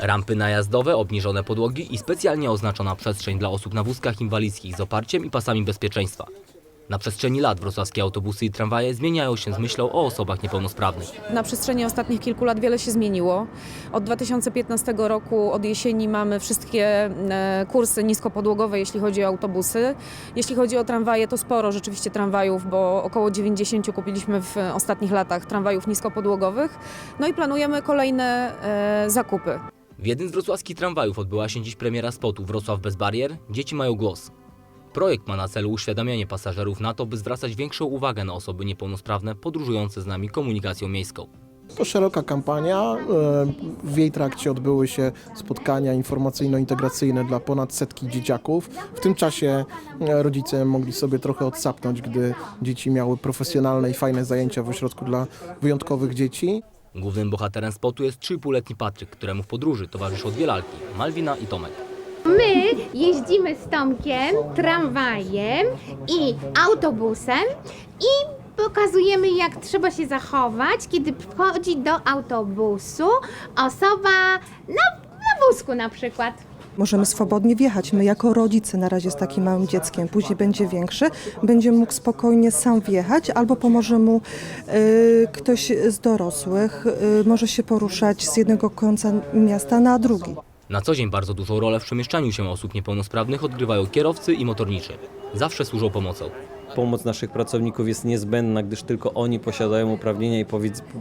Rampy najazdowe, obniżone podłogi i specjalnie oznaczona przestrzeń dla osób na wózkach inwalidzkich z oparciem i pasami bezpieczeństwa. Na przestrzeni lat wrocławskie autobusy i tramwaje zmieniają się z myślą o osobach niepełnosprawnych. Na przestrzeni ostatnich kilku lat wiele się zmieniło. Od 2015 roku, od jesieni mamy wszystkie e, kursy niskopodłogowe, jeśli chodzi o autobusy. Jeśli chodzi o tramwaje, to sporo rzeczywiście tramwajów, bo około 90 kupiliśmy w ostatnich latach tramwajów niskopodłogowych. No i planujemy kolejne e, zakupy. W jednym z wrocławskich tramwajów odbyła się dziś premiera spotu Wrocław bez barier – Dzieci mają głos. Projekt ma na celu uświadamianie pasażerów na to, by zwracać większą uwagę na osoby niepełnosprawne podróżujące z nami komunikacją miejską. To szeroka kampania. e, W jej trakcie odbyły się spotkania informacyjno-integracyjne dla ponad setki dzieciaków. W tym czasie e, rodzice mogli sobie trochę odsapnąć, gdy dzieci miały profesjonalne i fajne zajęcia w ośrodku dla wyjątkowych dzieci. Głównym bohaterem spotu jest 3,5-letni Patryk, któremu w podróży towarzyszą dwie lalki – Malwina i Tomek. My jeździmy z Tomkiem tramwajem i autobusem i pokazujemy, jak trzeba się zachować, kiedy wchodzi do autobusu osoba na, na wózku na przykład. Możemy swobodnie wjechać. My jako rodzice na razie z takim małym dzieckiem, później będzie większy, będzie mógł spokojnie sam wjechać albo pomoże mu y, ktoś z dorosłych, y, może się poruszać z jednego końca miasta na drugi. Na co dzień bardzo dużą rolę w przemieszczaniu się osób niepełnosprawnych odgrywają kierowcy i motorniczy. Zawsze służą pomocą. Pomoc naszych pracowników jest niezbędna, gdyż tylko oni posiadają uprawnienia i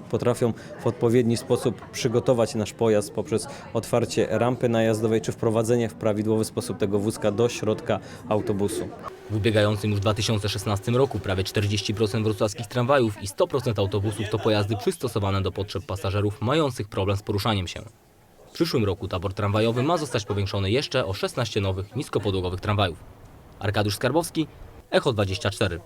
potrafią w odpowiedni sposób przygotować nasz pojazd poprzez otwarcie rampy najazdowej czy wprowadzenie w prawidłowy sposób tego wózka do środka autobusu. W ubiegającym już 2016 roku prawie 40% wrocławskich tramwajów i 100% autobusów to pojazdy przystosowane do potrzeb pasażerów mających problem z poruszaniem się. W przyszłym roku tabor tramwajowy ma zostać powiększony jeszcze o 16 nowych niskopodłogowych tramwajów. Arkadiusz Skarbowski, Echo 24.